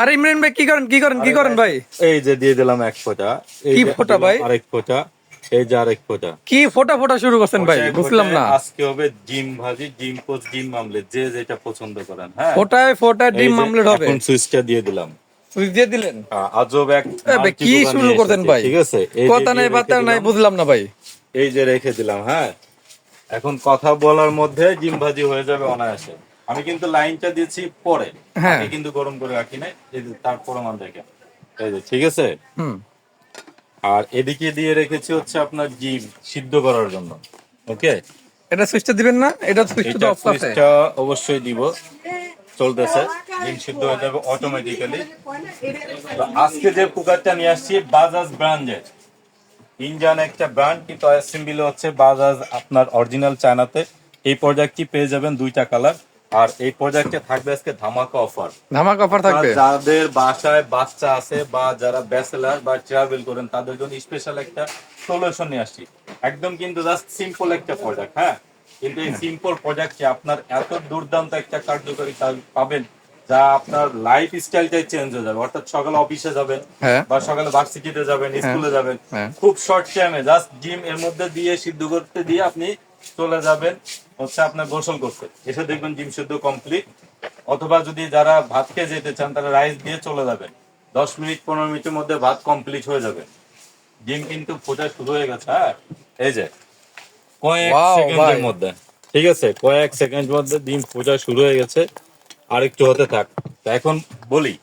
আরে ইমরান ভাই কি করেন কি করেন কি করেন ভাই এই যে দিয়ে দিলাম এক ফোঁটা এই কি ফোঁটা ভাই? আরেক ফোঁটা এই যে আরেক ফোঁটা। কি ফোটা ফোটা শুরু করছেন ভাই? বুঝলাম না। আজকে হবে ডিম ভাজি ডিম পোচ ডিম মামলেট যে যেটা পছন্দ করেন হ্যাঁ? ফোটায় এই ডিম মামলেট হবে। এখন সুইচটা দিয়ে দিলাম। সুইচ দিয়ে দিলেন? আজব এক কি শুরু এসেছি, ভাই? ঠিক আছে? কথা নাই বার্তা নাই। বুঝলাম না ভাই। এই যে রেখে দিলাম হ্যাঁ? এখন কথা বলার মধ্যে ডিম ভাজি হয়ে যাবে অনায়াসে। আমি কিন্তু লাইনটা দিয়েছি পরে। হ্যাঁ। কিন্তু গরম করে রাখি নাই এই যে তার প্রমাণ দেখে এই যে ঠিক আছে? হুম। আর এদিকে দিয়ে রেখেছি হচ্ছে আপনার ডিম সিদ্ধ করার জন্য। ওকে? এটা সুইচটা দিবেন না? এটা সুইচটা অফ আছে। সুইচটা অবশ্যই দিব। চলতেছে। ডিম সিদ্ধ হয়ে যাবে অটোমেটিক্যালি আজকে যে কুকারটা নিয়ে আসছি বাজাজ ব্র্যান্ডের ইন্ডিয়ান একটা ব্র্যান্ড কিন্তু অ্যাসেম্বলি হচ্ছে বাজাজ আপনার অরিজিনাল চায়নাতে এই প্রোডাক্টটি পেয়ে যাবেন দুইটা কালার আর এই প্রোডাক্টে থাকবে আজকে ধামাকা অফার। ধামাক অফার থাকবে? যাদের বাসায় বাচ্চা আছে বা যারা ব্যাচেলার বা ট্রাভেল করেন তাদের জন্য স্পেশাল একটা সলিউশন নিয়ে আসছি। একদম কিন্তু জাস্ট সিম্পল একটা প্রোডাক্ট হ্যাঁ? কিন্তু এই সিম্পল প্রোডাক্টে আপনার এত দুর্দান্ত একটা কার্যকারিতা পাবেন যা আপনার লাইফ স্টাইলটাই চেঞ্জ হয়ে যাবে। অর্থাৎ সকালে অফিসে যাবেন হ্যাঁ। বা সকালে ভার্সিটিতে যাবেন স্কুলে যাবেন হ্যাঁ। খুব শর্ট টাইমে জাস্ট জিমের মধ্যে দিয়ে সিদ্ধ করতে দিয়ে আপনি চলে যাবেন। হচ্ছে আপনার গোসল করতে। এসে দেখবেন জিম সিদ্ধ কমপ্লিট অথবা যদি যারা ভাত খেয়ে যেতে চান তারা রাইস দিয়ে চলে যাবেন। দশ মিনিট পনেরো মিনিটের মধ্যে ভাত কমপ্লিট হয়ে যাবে। জিম কিন্তু ফোটা শুরু হয়ে গেছে হ্যাঁ? এই যে কয়েক সেকেন্ডের মধ্যে। ঠিক আছে কয়েক সেকেন্ড মধ্যে ডিম ফোটা শুরু হয়ে গেছে। আরেকটু হতে থাক। এখন বলি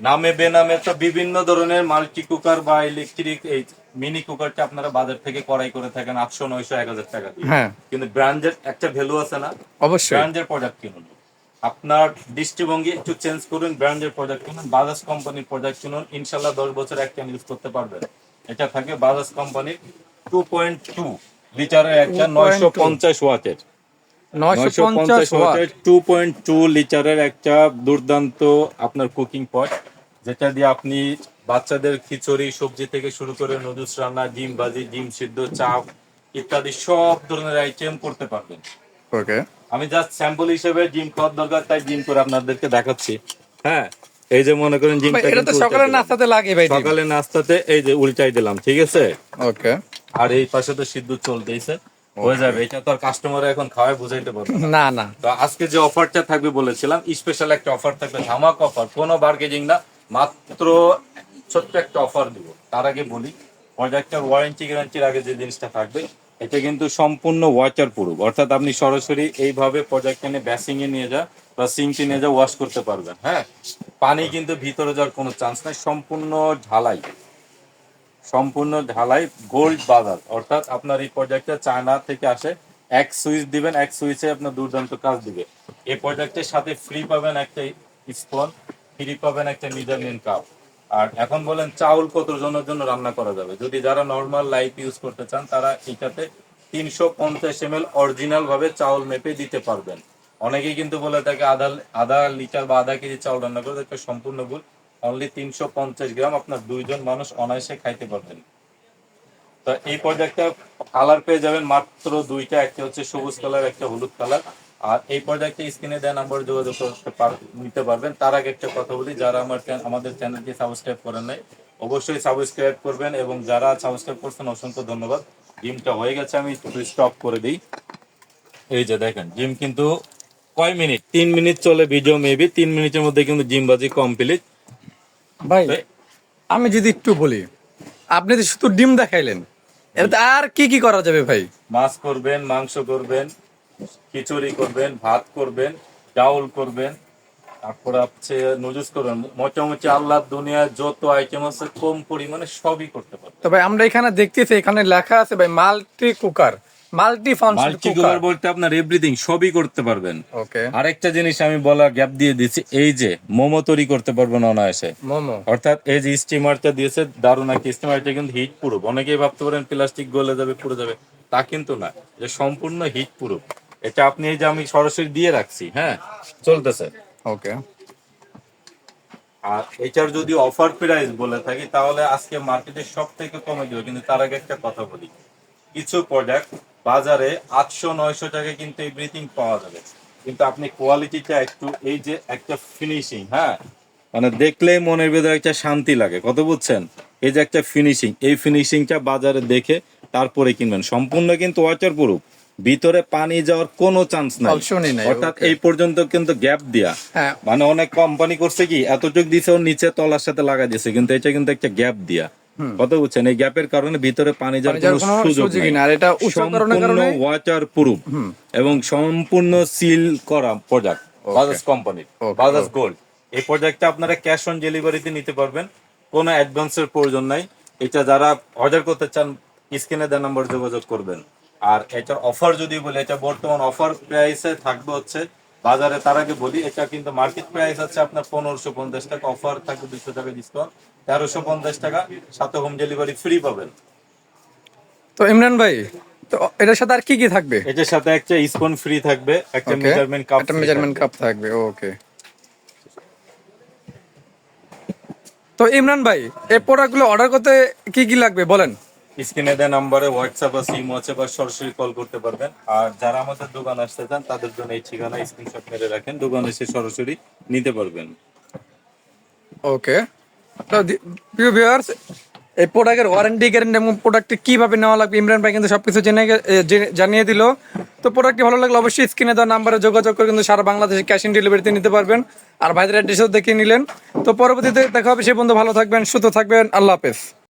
নামে বেনামে তো বিভিন্ন ধরনের মাল্টি কুকার বা ইলেকট্রিক এই মিনি কুকারটা আপনারা বাজার থেকে করাই করে থাকেন আটশো নয়শো এক হাজার টাকা হ্যাঁ। কিন্তু ব্র্যান্ডের একটা ভ্যালু আছে না অবশ্যই। ব্র্যান্ডের প্রোডাক্ট কিনুন। আপনার দৃষ্টিভঙ্গি একটু চেঞ্জ করুন ব্র্যান্ডের প্রোডাক্ট কিনুন বাজাজ কোম্পানির প্রোডাক্ট কিনুন ইনশাল্লাহ দশ বছর একটা ইউজ করতে পারবেন। এটা থাকে বাজাজ কোম্পানির টু পয়েন্ট টু লিটারের একটা নয়শো পঞ্চাশ ওয়াটের। নয়শো পঞ্চাশ ওয়াট। টু পয়েন্ট টু লিটারের একটা দুর্দান্ত আপনার কুকিং পট যেটা দিয়ে আপনি বাচ্চাদের খিচুড়ি সবজি থেকে শুরু করে নুডলস রান্না ডিম ভাজি ডিম সিদ্ধ চাপ ইত্যাদি সব ধরনের আইটেম করতে পারবেন। ওকে। আমি জাস্ট স্যাম্পল হিসেবে জিম করার দরকার তাই জিম করে আপনাদেরকে দেখাচ্ছি। হ্যাঁ এই যে মনে করেন জিম এটা তো সকালের নাস্তাতে লাগে ভাই সকালে নাস্তাতে এই যে উল্টাই দিলাম ঠিক আছে? ওকে। আর এই পাশে তো সিদ্ধ চলতেইছে। হয়ে যাবে এটা তো আর কাস্টমার এখন খাওয়াই বুঝাইতে পারবে না। না না। তো আজকে যে অফারটা থাকবে বলেছিলাম স্পেশাল একটা অফার থাকবে ধামাক অফার কোনো বার্গেনিং না মাত্র ছোট্ট একটা অফার দিব। তার আগে বলি প্রোডাক্টের ওয়ারেন্টি গ্যারান্টির আগে যে জিনিসটা থাকবে, এটা কিন্তু সম্পূর্ণ ওয়াটার প্রুফ অর্থাৎ আপনি সরাসরি এইভাবে প্রোডাক্ট এনে ব্যাসিং এ নিয়ে যা বা সিঙ্কে নিয়ে যা ওয়াশ করতে পারবেন হ্যাঁ? পানি কিন্তু ভিতরে যাওয়ার কোনো চান্স নাই, সম্পূর্ণ ঢালাই। সম্পূর্ণ ঢালাই গোল্ড বাজার। অর্থাৎ আপনার এই প্রোডাক্টটা চায়না থেকে আসে, এক সুইচ দিবেন, এক সুইচে আপনার দুর্দান্ত কাজ দিবে। এই প্রোডাক্টের সাথে ফ্রি পাবেন একটা স্পন ফ্রি পাবেন একটা মিজারমেন্ট কাপ আর এখন বলেন চাউল কত জনের জন্য রান্না করা যাবে? যদি যারা নর্মাল লাইফ ইউজ করতে চান, তারা এটাতে তিনশো পঞ্চাশ এম এল অরিজিনাল ভাবে চাউল মেপে দিতে পারবেন। অনেকেই কিন্তু বলে থাকে, আধা আধা লিটার বা আধা কেজি চাউল রান্না করে একটা সম্পূর্ণ ভুল। অনলি তিনশো পঞ্চাশ গ্রাম আপনার দুইজন মানুষ অনায়াসে খাইতে পারবেন। তো এই প্রোডাক্টটা কালার পেয়ে যাবেন মাত্র দুইটা, একটা হচ্ছে সবুজ কালার একটা হলুদ কালার আর এই প্রোডাক্টে স্ক্রিনে দেওয়া নাম্বার যোগাযোগ নিতে পারবেন। তার আগে একটা কথা বলি যারা আমার আমাদের চ্যানেলটি সাবস্ক্রাইব করেন নাই অবশ্যই সাবস্ক্রাইব করবেন এবং যারা সাবস্ক্রাইব করছেন অসংখ্য ধন্যবাদ। জিমটা হয়ে গেছে আমি স্টপ করে দিই। এই যে দেখেন জিম কিন্তু কয় মিনিট? তিন মিনিট চলে ভিডিও মেবি তিন মিনিটের মধ্যে কিন্তু জিম বাজি কমপ্লিট ভাই আমি যদি একটু বলি আপনি তো শুধু ডিম দেখাইলেন এতে আর কি কি করা যাবে ভাই? মাছ করবেন মাংস করবেন খিচুড়ি করবেন ভাত করবেন চাউল করবেন। তারপর হচ্ছে নুডলস করবেন। মোটামুটি আল্লাহ দুনিয়ার যত আইটেম আছে কম পরিমাণে সবই করতে পারবেন। তো ভাই আমরা এখানে দেখতেছি এখানে লেখা আছে ভাই multi cooker multi function cooker বলতে আপনার এভরিথিং সবই করতে পারবেন। ওকে আরেকটা জিনিস আমি বলা গ্যাপ দিয়ে দিচ্ছি এই যে মোমো তৈরি করতে পারবেন অনায়াসে। মোমো। অর্থাৎ এই যে স্টিমারটা দিয়েছে দারুণ একটা স্টিমারটা কিন্তু হিট প্রুফ অনেকেই ভাবতে পারেন প্লাস্টিক গলে যাবে পুড়ে যাবে তা কিন্তু না। এটা সম্পূর্ণ হিট প্রুফ এটা আপনি এই যে আমি সরাসরি দিয়ে রাখছি হ্যাঁ? চলতেছে। ওকে আর এটার যদি অফার প্রাইস বলে থাকি তাহলে আজকে মার্কেটে সব থেকে কমে দিবে কিন্তু তার আগে একটা কথা বলি। কিছু প্রোডাক্ট বাজারে আটশো নয়শো টাকা কিন্তু এভরিথিং পাওয়া যাবে। কিন্তু আপনি কোয়ালিটিটা একটু এই যে একটা ফিনিশিং হ্যাঁ? মানে দেখলেই মনের ভেতরে একটা শান্তি লাগে কত বুঝছেন? এই যে একটা ফিনিশিং এই ফিনিশিংটা বাজারে দেখে তারপরে কিনবেন। সম্পূর্ণ কিন্তু ওয়াটার প্রুফ ভিতরে পানি যাওয়ার কোনো চান্স নাই। অর্থাৎ এই পর্যন্ত কিন্তু গ্যাপ দিয়া। হ্যাঁ। মানে অনেক কোম্পানি করছে কি এতটুক দিছে ওর নিচে তলার সাথে লাগা দিয়েছে কিন্তু এটা কিন্তু একটা গ্যাপ দিয়া। কথা বলছেন এই গ্যাপের কারণে ভিতরে পানি যাওয়ার কোনো সুযোগ কারণে- ওয়াটার প্রুফ এবং সম্পূর্ণ সিল করা product Bajaj Okay. Bajaj gold এই প্রোডাক্টটা আপনারা ক্যাশ অন ডেলিভারিতে নিতে পারবেন কোনো অ্যাডভান্সের প্রয়োজন নাই। এটা যারা অর্ডার করতে চান স্ক্রিনে দেওয়া নাম্বার যোগাযোগ করবেন। আর এটার অফার যদি বলি এটা বর্তমান অফার প্রাইসে থাকবে হচ্ছে বাজারে তার আগে বলি এটা কিন্তু মার্কেট প্রাইস আছে আপনার পনেরোশো পঞ্চাশ টাকা অফার থাকবে দুশো টাকা ডিসকাউন্ট তেরোশো পঞ্চাশ টাকা সাথে হোম ডেলিভারি ফ্রি পাবেন। তো ইমরান ভাই তো এটার সাথে আর কি কি থাকবে? এটার সাথে একটা স্পুন ফ্রি থাকবে একটা মেজারমেন্ট কাপ একটা মেজারমেন্ট কাপ থাকবে। ওকে তো ইমরান ভাই এই প্রোডাক্টগুলো অর্ডার করতে কি কি লাগবে বলেন। স্ক্রিনে দেওয়া নাম্বারে হোয়াটসঅ্যাপ বা সিম আছে বা সরাসরি কল করতে পারবেন। আর যারা আমাদের দোকান আসতে চান, তাদের জন্য এই ঠিকানা স্ক্রিনশট মেরে রাখেন। দোকানে এসে সরাসরি নিতে পারবেন। ওকে তো প্রিয় ভিউয়ার্স এই প্রোডাক্টের ওয়ারেন্টি গ্যারেন্টি এবং প্রোডাক্টটি কীভাবে নেওয়া লাগবে, ইমরান ভাই কিন্তু সবকিছু জেনে গে- জেনে- জানিয়ে দিল। তো প্রোডাক্টটি ভালো লাগলে অবশ্যই স্ক্রিনে দেওয়া নাম্বারে যোগাযোগ করে কিন্তু সারা বাংলাদেশে ক্যাশ অন ডেলিভারিতে নিতে পারবেন। আর ভাইদের অ্যাড্রেসও দেখে নিলেন। তো পরবর্তীতে দেখা হবে, সে বন্ধু ভালো থাকবেন, সুস্থ থাকবেন, আল্লাহ হাফেজ।